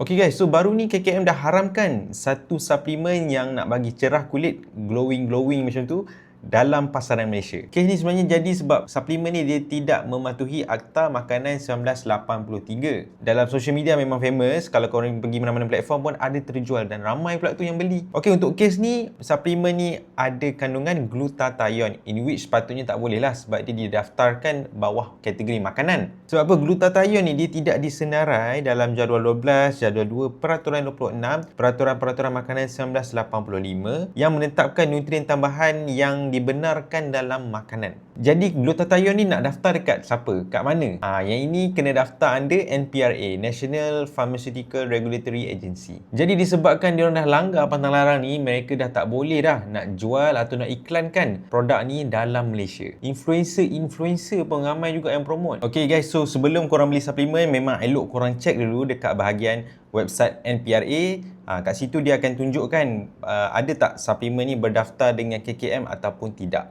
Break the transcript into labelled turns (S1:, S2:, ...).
S1: Okay guys, so baru ni KKM dah haramkan satu suplemen yang nak bagi cerah kulit, glowing-glowing macam tu dalam pasaran Malaysia. Kes ni sebenarnya jadi sebab suplemen ni dia tidak mematuhi Akta Makanan 1983. Dalam social media memang famous, kalau korang pergi mana-mana platform pun ada terjual dan ramai pula tu yang beli. Okey, untuk kes ni, suplemen ni ada kandungan glutathione in which sepatutnya tak boleh lah sebab dia didaftarkan bawah kategori makanan. Sebab apa? Glutathione ni dia tidak disenarai dalam jadual 12, jadual 2, peraturan 26, peraturan-peraturan makanan 1985 yang menetapkan nutrien tambahan yang dibenarkan dalam makanan. Jadi glutathione ni nak daftar dekat siapa? Kat mana? Ah, yang ini kena daftar under NPRA, National Pharmaceutical Regulatory Agency. Jadi disebabkan dia dah langgar pantang larang ni, mereka dah tak boleh dah nak jual atau nak iklankan produk ni dalam Malaysia. Influencer-influencer pun ramai juga yang promote. Okay guys, so sebelum korang beli suplemen, memang elok korang check dulu dekat bahagian website NPRA. Ha, kat situ dia akan tunjukkan uh, ada tak suplemen ni berdaftar dengan KKM ataupun tidak.